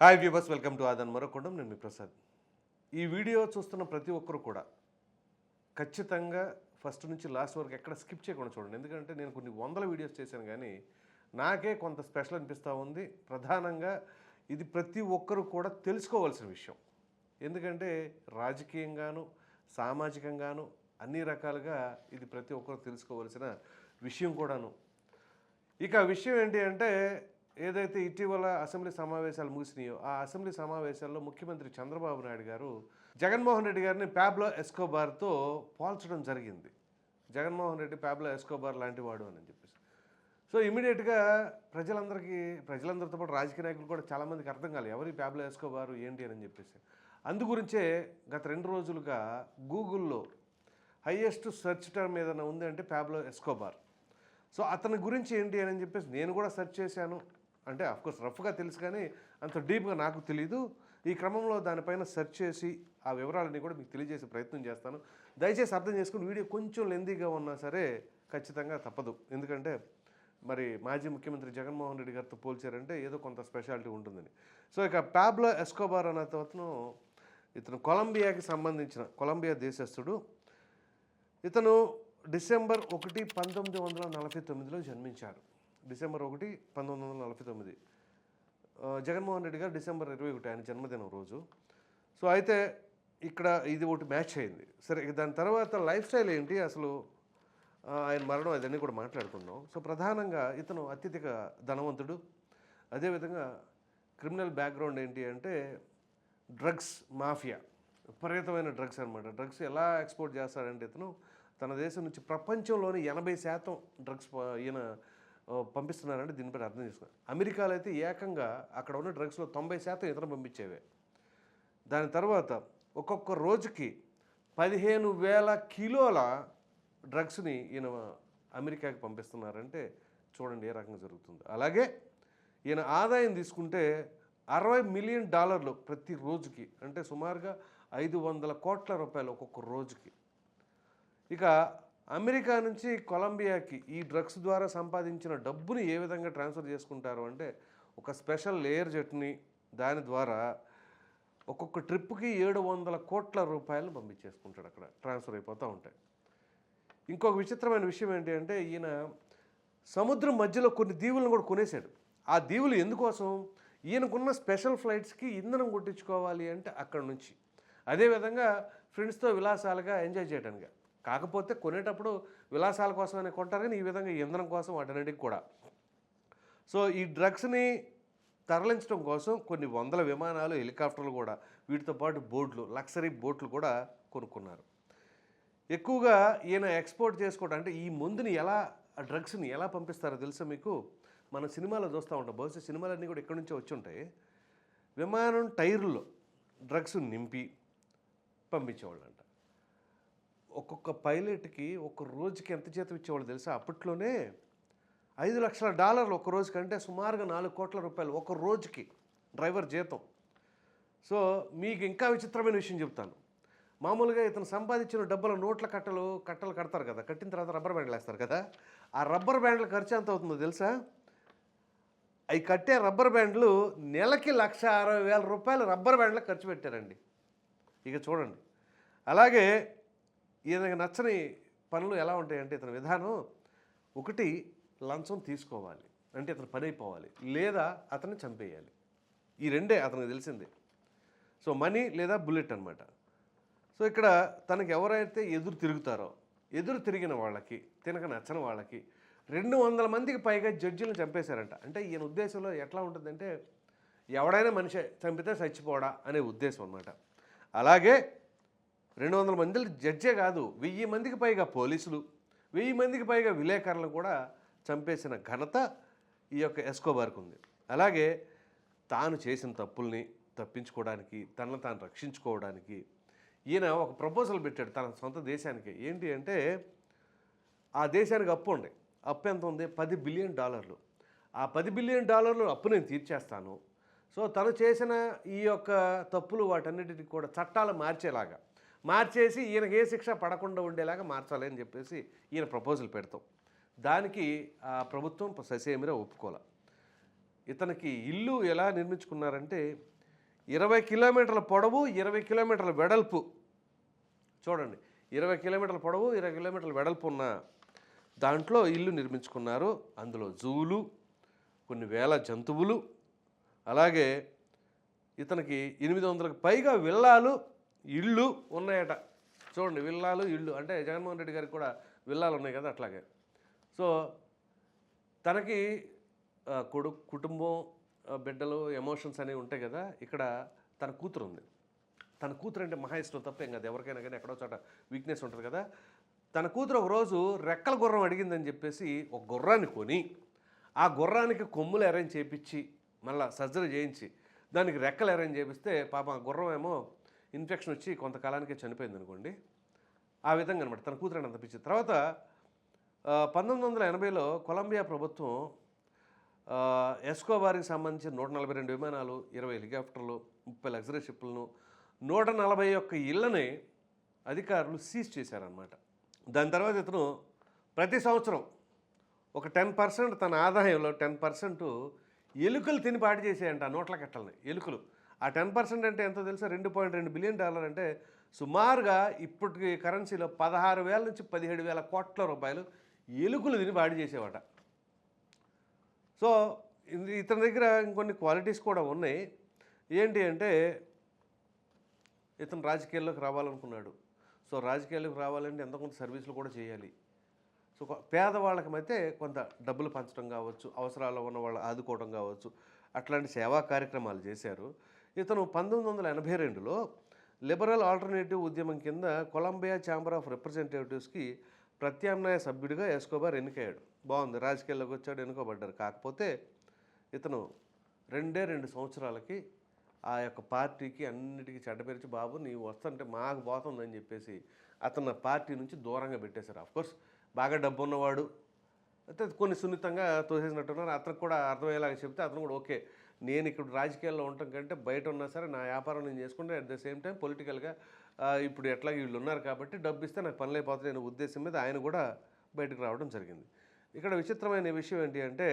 Hi viewers welcome to ఆదన్ మరొకొండం నేను మీ ప్రసాద్ ఈ వీడియో చూస్తున్న ప్రతి ఒక్కరు కూడా ఖచ్చితంగా ఫస్ట్ నుంచి లాస్ట్ వరకు ఎక్కడ స్కిప్ చేయకుండా చూడండి. ఎందుకంటే నేను కొన్ని వందల వీడియోస్ చేశాను కానీ నాకే కొంత స్పెషల్ అనిపిస్తూ ఉంది. ప్రధానంగా ఇది ప్రతి ఒక్కరు కూడా తెలుసుకోవాల్సిన విషయం. ఎందుకంటే రాజకీయంగాను సామాజికంగాను అన్ని రకాలుగా ఇది ప్రతి ఒక్కరు తెలుసుకోవాల్సిన విషయం కూడాను. ఇక ఆ విషయం ఏంటి అంటే ఏదైతే ఇటీవల అసెంబ్లీ సమావేశాలు ముగిసినాయో ఆ అసెంబ్లీ సమావేశాల్లో ముఖ్యమంత్రి చంద్రబాబు నాయుడు గారు జగన్మోహన్ రెడ్డి గారిని ప్యాబ్లో ఎస్కోబార్తో పోల్చడం జరిగింది. జగన్మోహన్ రెడ్డి ప్యాబ్లో ఎస్కోబార్ లాంటి వాడు అని చెప్పేసి. సో ఇమీడియట్గా ప్రజలందరికీ ప్రజలందరితో పాటు రాజకీయ నాయకులు కూడా చాలామందికి అర్థం కాలేదు ఎవరి ప్యాబ్లో ఎస్కోబారు ఏంటి అని చెప్పేసి. అందుగురించే గత రెండు రోజులుగా గూగుల్లో హయ్యెస్ట్ సెర్చ్ టర్మ్ ఏదైనా ఉంది అంటే ప్యాబ్లో ఎస్కోబార్. సో అతని గురించి ఏంటి అని చెప్పేసి నేను కూడా సెర్చ్ చేశాను. అంటే అఫ్కోర్స్ రఫ్గా తెలుసు కానీ అంత డీప్గా నాకు తెలీదు. ఈ క్రమంలో దానిపైన సెర్చ్ చేసి ఆ వివరాలన్నీ కూడా మీకు తెలియజేసే ప్రయత్నం చేస్తాను. దయచేసి అర్థం చేసుకుని వీడియో కొంచెం లెందీగా ఉన్నా సరే ఖచ్చితంగా తప్పదు. ఎందుకంటే మరి మాజీ ముఖ్యమంత్రి జగన్మోహన్ రెడ్డి గారితో పోల్చారంటే ఏదో కొంత స్పెషాలిటీ ఉంటుందని. సో ఇక ప్యాబ్లో ఎస్కోబార్ అనే అతను ఇతను కొలంబియాకి సంబంధించిన కొలంబియా దేశస్థుడు. ఇతను డిసెంబర్ ఒకటి పంతొమ్మిది వందల నలభై తొమ్మిదిలో జన్మించారు డిసెంబర్ ఒకటి పంతొమ్మిది వందల నలభై తొమ్మిది. జగన్మోహన్ రెడ్డి గారు డిసెంబర్ ఇరవై ఒకటి ఆయన జన్మదినం రోజు. సో అయితే ఇక్కడ ఇది ఒకటి మ్యాచ్ అయింది. సరే దాని తర్వాత లైఫ్ స్టైల్ ఏంటి? అసలు ఆయన మరణం అదన్నీ కూడా మాట్లాడుకున్నాం సో ప్రధానంగా ఇతను అత్యధిక ధనవంతుడు. అదేవిధంగా క్రిమినల్ బ్యాక్గ్రౌండ్ ఏంటి అంటే డ్రగ్స్ మాఫియా. విపరీతమైన డ్రగ్స్ అనమాట డ్రగ్స్ ఎలా ఎక్స్పోర్ట్ చేస్తాడంటే ఇతను తన దేశం నుంచి ప్రపంచంలోని ఎనభై శాతం డ్రగ్స్ ఈయన పంపిస్తున్నారంటే దీనిపై అర్థం చేసుకున్నారు అమెరికాలో అయితే ఏకంగా అక్కడ ఉన్న డ్రగ్స్లో తొంభై శాతం ఇతర పంపించేవే. దాని తర్వాత ఒక్కొక్క రోజుకి పదిహేను వేల కిలోల డ్రగ్స్ని ఈయన అమెరికాకి పంపిస్తున్నారంటే చూడండి ఏ రకంగా జరుగుతుంది. అలాగే ఈయన ఆదాయం తీసుకుంటే అరవై మిలియన్ డాలర్లు ప్రతి రోజుకి అంటే సుమారుగా ఐదు వందల కోట్ల రూపాయలు ఒక్కొక్క రోజుకి. ఇక అమెరికా నుంచి కొలంబియాకి ఈ డ్రగ్స్ ద్వారా సంపాదించిన డబ్బుని ఏ విధంగా ట్రాన్స్ఫర్ చేసుకుంటారు అంటే ఒక స్పెషల్ లేయర్ జట్ని దాని ద్వారా ఒక్కొక్క ట్రిప్కి ఏడు వందల కోట్ల రూపాయలు పంపించేసుకుంటాడు అక్కడ. ట్రాన్స్ఫర్ అయిపోతూ ఉంటాయి. ఇంకొక విచిత్రమైన విషయం ఏంటి అంటే ఈయన సముద్రం మధ్యలో కొన్ని దీవులను కూడా కొనేశాడు. ఆ దీవులు ఎందుకోసం? ఈయనకున్న స్పెషల్ ఫ్లైట్స్కి ఇంధనం కొట్టించుకోవాలి అంటే అక్కడ నుంచి. అదేవిధంగా ఫ్రెండ్స్తో విలాసాలుగా ఎంజాయ్ చేయడానికి కాకపోతే కొనేటప్పుడు విలాసాల కోసమని కొంటారు కానీ ఈ విధంగా ఇంధనం కోసం వాటన్నిటికి కూడా. సో ఈ డ్రగ్స్ని తరలించడం కోసం కొన్ని వందల విమానాలు హెలికాప్టర్లు కూడా వీటితో పాటు బోట్లు లక్సరీ బోట్లు కూడా కొనుక్కున్నారు. ఎక్కువగా ఈయన ఎక్స్పోర్ట్ చేసుకోవడం అంటే ఈ మందుని ఎలా ఆ డ్రగ్స్ని ఎలా పంపిస్తారో తెలుసా మీకు? మన సినిమాలో చూస్తూ ఉంటాం. బహుశా సినిమాలన్నీ కూడా ఎక్కడి నుంచో వచ్చి ఉంటాయి. విమానం టైర్లో డ్రగ్స్ నింపి పంపించేవాళ్ళు ఒక్కొక్క పైలట్కి ఒక రోజుకి ఎంత జీతం ఇచ్చేవాళ్ళు తెలుసా? అప్పట్లోనే ఐదు లక్షల డాలర్లు ఒక రోజుకి అంటే సుమారుగా నాలుగు కోట్ల రూపాయలు ఒక రోజుకి డ్రైవర్ జీతం. సో మీకు ఇంకా విచిత్రమైన విషయం చెప్తాను. మామూలుగా ఇతను సంపాదించిన డబ్బుల నోట్ల కట్టలు కట్టలు కడతారు కదా కట్టిన తర్వాత రబ్బర్ బ్యాండ్లు వేస్తారు కదా ఆ రబ్బర్ బ్యాండ్ల ఖర్చు ఎంత అవుతుందో తెలుసా? అవి కట్టే రబ్బర్ బ్యాండ్లు నెలకి లక్ష అరవై వేల రూపాయలు రబ్బర్ బ్యాండ్లకు ఖర్చు పెట్టారండి. ఇక చూడండి. అలాగే ఈయనకు నచ్చని పనులు ఎలా ఉంటాయంటే ఇతని విధానం ఒకటి లంచం తీసుకోవాలి. అంటే ఇతను పని అయిపోవాలి లేదా అతన్ని చంపేయాలి. ఈ రెండే అతనికి తెలిసిందే. సో మనీ లేదా బుల్లెట్ అనమాట సో ఇక్కడ తనకు ఎవరైతే ఎదురు తిరుగుతారో ఎదురు తిరిగిన వాళ్ళకి తినక నచ్చని వాళ్ళకి రెండు వందల మందికి పైగా జడ్జిలను చంపేశారంట. అంటే ఈయన ఉద్దేశంలో ఎట్లా ఉంటుందంటే ఎవడైనా మనిషి చంపితే చచ్చిపోడా అనే ఉద్దేశం అనమాట అలాగే రెండు వందల మంది జడ్జే కాదు వెయ్యి మందికి పైగా పోలీసులు వెయ్యి మందికి పైగా విలేకరులను కూడా చంపేసిన ఘనత ఈ యొక్క ఎస్కోబార్కు ఉంది. అలాగే తాను చేసిన తప్పుల్ని తప్పించుకోవడానికి తనను తాను రక్షించుకోవడానికి ఈయన ఒక ప్రపోజల్ పెట్టాడు తన సొంత దేశానికి. ఏంటి అంటే ఆ దేశానికి అప్పు ఉంది. అప్పు ఎంత ఉంది? పది బిలియన్ డాలర్లు. ఆ పది బిలియన్ డాలర్లు అప్పు నేను తీర్చేస్తాను. సో తను చేసిన ఈ యొక్క తప్పులు వాటన్నిటికి కూడా చట్టాలు మార్చేలాగా మార్చేసి ఈయనకి ఏ శిక్ష పడకుండా ఉండేలాగా మార్చాలి అని చెప్పేసి ఈయన ప్రపోజల్ పెడతాం. దానికి ఆ ప్రభుత్వం ససేమిరా ఒప్పుకోలే. ఇతనికి ఇల్లు ఎలా నిర్మించుకున్నారంటే ఇరవై కిలోమీటర్ల పొడవు ఇరవై కిలోమీటర్ల వెడల్పు. చూడండి ఇరవై కిలోమీటర్ల పొడవు ఇరవై కిలోమీటర్ల వెడల్పు ఉన్న దాంట్లో ఇల్లు నిర్మించుకున్నారు. అందులో జూలు కొన్ని వేల జంతువులు. అలాగే ఇతనికి ఎనిమిది వందలకు పైగా విల్లాలు ఇళ్ళు ఉన్నాయట. చూడండి విల్లాలు ఇళ్ళు. అంటే జగన్మోహన్ రెడ్డి గారికి కూడా విల్లాలు ఉన్నాయి కదా అట్లాగే. సో తనకి కొడు కొడుకు కుటుంబం బిడ్డలు ఎమోషన్స్ అనేవి ఉంటాయి కదా ఇక్కడ తన కూతురు ఉంది. తన కూతురు అంటే మహా ఇష్టం తప్ప ఇంకా ఎవరికైనా కానీ ఎక్కడో చోట వీక్నెస్ ఉంటుంది కదా. తన కూతురు ఒక రోజు రెక్కల గుర్రం అడిగిందని చెప్పేసి ఒక గుర్రాన్ని కొని ఆ గుర్రానికి కొమ్ములు అరేంజ్ చేయించి మళ్ళీ సర్జరీ చేయించి దానికి రెక్కలు అరేంజ్ చేపిస్తే పాపం ఆ గుర్రం ఏమో ఇన్ఫెక్షన్ వచ్చి కొంతకాలానికే చనిపోయింది అనుకోండి ఆ విధంగా అనమాట తన కూతురని అనిపించింది తర్వాత పంతొమ్మిది వందల ఎనభైలో కొలంబియా ప్రభుత్వం ఎస్కోబార్కి సంబంధించిన నూట నలభై రెండు విమానాలు ఇరవై హెలికాప్టర్లు ముప్పై లగ్జరీ షిప్లను నూట నలభై ఒక్క ఇళ్ళని అధికారులు సీజ్ చేశారనమాట దాని తర్వాత ఇతను ప్రతి సంవత్సరం ఒక టెన్ పర్సెంట్ తన ఆదాయంలో టెన్ పర్సెంట్ ఎలుకలు తినిపాటి చేసేయంట నోట్ల కట్టలని ఎలుకలు. ఆ టెన్ పర్సెంట్ అంటే ఎంతో తెలుసా? రెండు పాయింట్ రెండు బిలియన్ డాలర్ అంటే సుమారుగా ఇప్పటికి కరెన్సీలో పదహారు వేల నుంచి పదిహేడు వేల కోట్ల రూపాయలు ఎలుకలు తిని పాడి చేసేవాట. సో ఇతని దగ్గర ఇంకొన్ని క్వాలిటీస్ కూడా ఉన్నాయి. ఏంటి అంటే ఇతను రాజకీయాల్లోకి రావాలనుకున్నాడు. సో రాజకీయాల్లోకి రావాలంటే ఎంత కొంత సర్వీసులు కూడా చేయాలి. సో పేదవాళ్ళకి అయితే కొంత డబ్బులు పంచడం కావచ్చు అవసరాలు ఉన్న వాళ్ళు ఆదుకోవడం కావచ్చు అట్లాంటి సేవా కార్యక్రమాలు చేశారు. ఇతను పంతొమ్మిది వందల ఎనభై రెండులో లిబరల్ ఆల్టర్నేటివ్ ఉద్యమం కింద కొలంబియా ఛాంబర్ ఆఫ్ రిప్రజెంటేటివ్స్కి ప్రత్యామ్నాయ సభ్యుడిగా ఎస్కోబార్ ఎన్నికయ్యాడు. బాగుంది రాజకీయాల్లోకి వచ్చాడు ఎన్నుకోబడ్డారు కాకపోతే ఇతను రెండే రెండు సంవత్సరాలకి ఆ యొక్క పార్టీకి అన్నిటికీ చెడ్డపరిచి బాబు నీవు వస్తుంటే మాకు పోతుందని చెప్పేసి అతను పార్టీ నుంచి దూరంగా పెట్టేశారు. కోర్స్ బాగా డబ్బు ఉన్నవాడు అయితే కొన్ని సున్నితంగా తోసేసినట్టున్నారు. అతనికి కూడా అర్థమయ్యేలాగా చెప్తే అతను కూడా ఓకే. నేను ఇక్కడ రాజకీయాల్లో ఉండటం కంటే బయట ఉన్నా సరే నా వ్యాపారం నేను చేసుకుంటే అట్ ద సేమ్ టైం పొలిటికల్గా ఇప్పుడు ఎట్లా వీళ్ళు ఉన్నారు కాబట్టి డబ్బు ఇస్తే నాకు పనులు అయిపోతాయి అనే ఉద్దేశం మీద ఆయన కూడా బయటకు రావడం జరిగింది. ఇక్కడ విచిత్రమైన విషయం ఏంటి అంటే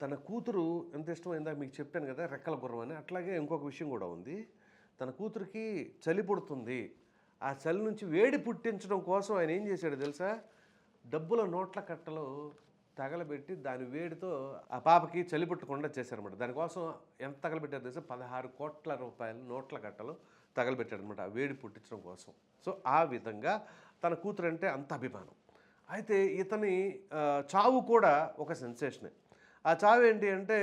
తన కూతురు ఎంత ఇష్టమైందా మీకు చెప్పాను కదా రెక్కల గుర్రం అని. అట్లాగే ఇంకొక విషయం కూడా ఉంది. తన కూతురికి చలి పుడుతుంది. ఆ చలి నుంచి వేడి పుట్టించడం కోసం ఆయన ఏం చేశాడు తెలుసా? డబ్బుల నోట్ల కట్టలు తగలబెట్టి దాని వేడితో ఆ పాపకి చలి పుట్టకుండా చేశారనమాట దానికోసం ఎంత తగలబెట్టారు తెలుసా? పదహారు కోట్ల రూపాయలు నోట్ల కట్టలు తగలబెట్టాడనమాట ఆ వేడి పుట్టించడం కోసం. సో ఆ విధంగా తన కూతురు అంటే అంత అభిమానం. అయితే ఇతని చావు కూడా ఒక సెన్సేషనే. ఆ చావు ఏంటి అంటే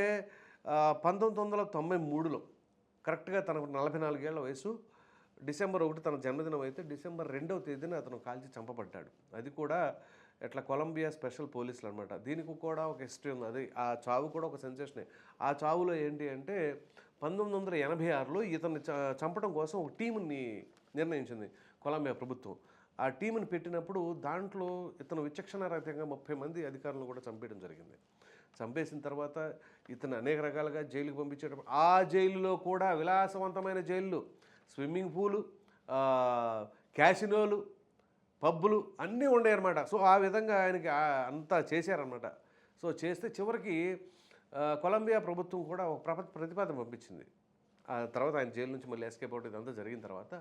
పంతొమ్మిది వందల తొంభై మూడులో కరెక్ట్గా తనకు నలభై నాలుగేళ్ళ వయసు డిసెంబర్ ఒకటి తన జన్మదినం అయితే డిసెంబర్ రెండవ తేదీన అతను కాల్చి చంపబడ్డాడు. అది కూడా ఎట్లా కొలంబియా స్పెషల్ పోలీసులు అనమాట దీనికి కూడా ఒక హిస్టరీ ఉంది. అది ఆ చావు కూడా ఒక సెన్సేషనే. ఆ చావులో ఏంటి అంటే పంతొమ్మిది వందల ఎనభై ఆరులో ఇతన్ని చ- చంపడం కోసం ఒక టీంని నిర్ణయించింది కొలంబియా ప్రభుత్వం. ఆ టీంని పెట్టినప్పుడు దాంట్లో ఇతను విచక్షణారహితంగా ముప్పై మంది అధికారులను కూడా చంపేయడం జరిగింది. చంపేసిన తర్వాత ఇతను అనేక రకాలుగా జైలుకి పంపించేటప్పుడు ఆ జైలులో కూడా విలాసవంతమైన జైళ్ళు. స్విమ్మింగ్ పూలు క్యాసినోలు పబ్బులు అన్నీ ఉన్నాయన్నమాట సో ఆ విధంగా ఆయనకి అంతా చేశారనమాట సో చేస్తే చివరికి కొలంబియా ప్రభుత్వం కూడా ఒక ప్రప ప్రతిపాదన పంపించింది. ఆ తర్వాత ఆయన జైలు నుంచి మళ్ళీ ఎస్కేప్ అవుట్ ఇదంతా జరిగిన తర్వాత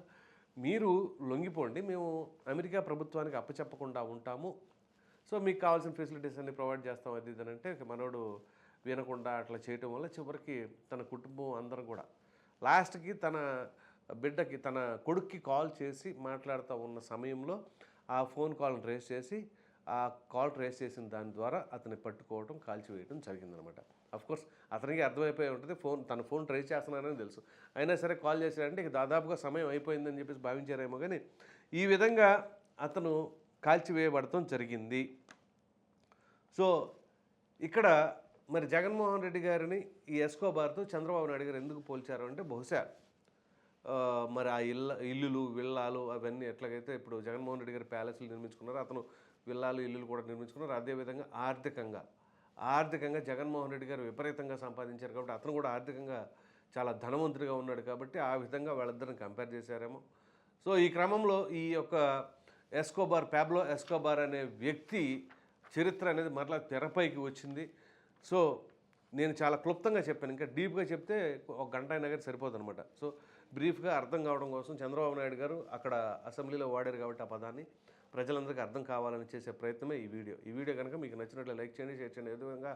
మీరు లొంగిపోండి మేము అమెరికా ప్రభుత్వానికి అప్పచెప్పకుండా ఉంటాము. సో మీకు కావాల్సిన ఫెసిలిటీస్ అన్ని ప్రొవైడ్ చేస్తాం అది ఇదనంటే మనోడు వినకుండా అట్లా చేయటం వల్ల చివరికి తన కుటుంబం అందరం కూడా లాస్ట్కి తన బిడ్డకి తన కొడుక్కి కాల్ చేసి మాట్లాడుతూ ఉన్న సమయంలో ఆ ఫోన్ కాల్ని ట్రేస్ చేసి ఆ కాల్ ట్రేస్ చేసిన దాని ద్వారా అతన్ని పట్టుకోవడం కాల్చివేయడం జరిగిందనమాట. కోర్స్ అతనికి అర్థమైపోయి ఉంటుంది ఫోన్ తన ఫోన్ ట్రై చేస్తున్నానని తెలుసు. అయినా సరే కాల్ చేశాడంటే ఇక దాదాపుగా సమయం అయిపోయిందని చెప్పేసి భావించారేమో కానీ ఈ విధంగా అతను కాల్చివేయబడటం జరిగింది. సో ఇక్కడ మరి జగన్మోహన్ రెడ్డి గారిని ఈ ఎస్కోబార్తో చంద్రబాబు నాయుడు గారు ఎందుకు పోల్చారు అంటే బహుశా మరి ఆ ఇళ్ళ ఇల్లులు విల్లాలు అవన్నీ ఎట్లాగైతే ఇప్పుడు జగన్మోహన్ రెడ్డి గారు ప్యాలెస్లు నిర్మించుకున్నారు అతను విల్లాలు ఇల్లులు కూడా నిర్మించుకున్నారు. అదేవిధంగా ఆర్థికంగా ఆర్థికంగా జగన్మోహన్ రెడ్డి గారు విపరీతంగా సంపాదించారు కాబట్టి అతను కూడా ఆర్థికంగా చాలా ధనవంతుడిగా ఉన్నాడు కాబట్టి ఆ విధంగా వాళ్ళిద్దరిని కంపేర్ చేశారేమో. సో ఈ క్రమంలో ఈ యొక్క ఎస్కోబార్ ప్యాబ్లో ఎస్కోబార్ అనే వ్యక్తి చరిత్ర అనేది మరలా తెరపైకి వచ్చింది. సో నేను చాలా క్లుప్తంగా చెప్పాను. ఇంకా డీప్గా చెప్తే ఒక గంట అయినా కానీ సరిపోదు అనమాట సో బ్రీఫ్గా అర్థం కావడం కోసం చంద్రబాబు నాయుడు గారు అక్కడ అసెంబ్లీలో వాడారు కాబట్టి ఆ పదాన్ని ప్రజలందరికీ అర్థం కావాలని చేసే ప్రయత్నమే ఈ వీడియో. ఈ వీడియో కనుక మీకు నచ్చినట్లు లైక్ చేయండి షేర్ చేయండి. విధంగా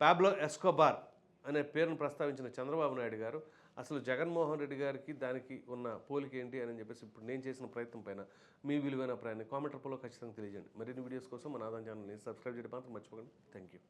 పాబ్లో ఎస్కోబార్ అనే పేరును ప్రస్తావించిన చంద్రబాబు నాయుడు గారు అసలు జగన్మోహన్ రెడ్డి గారికి దానికి ఉన్న పోలిక ఏంటి అని చెప్పేసి ఇప్పుడు నేను చేసిన ప్రయత్నం పైన మీ విలువైన అభిప్రాయాన్ని కామెంట్ రూపంలో ఖచ్చితంగా తెలియజేయండి. మరిన్ని వీడియోస్ కోసం మన ఆదాయం ఛానల్ని సబ్స్క్రైబ్ చేయడం మాత్రం మర్చిపోకండి. Thank you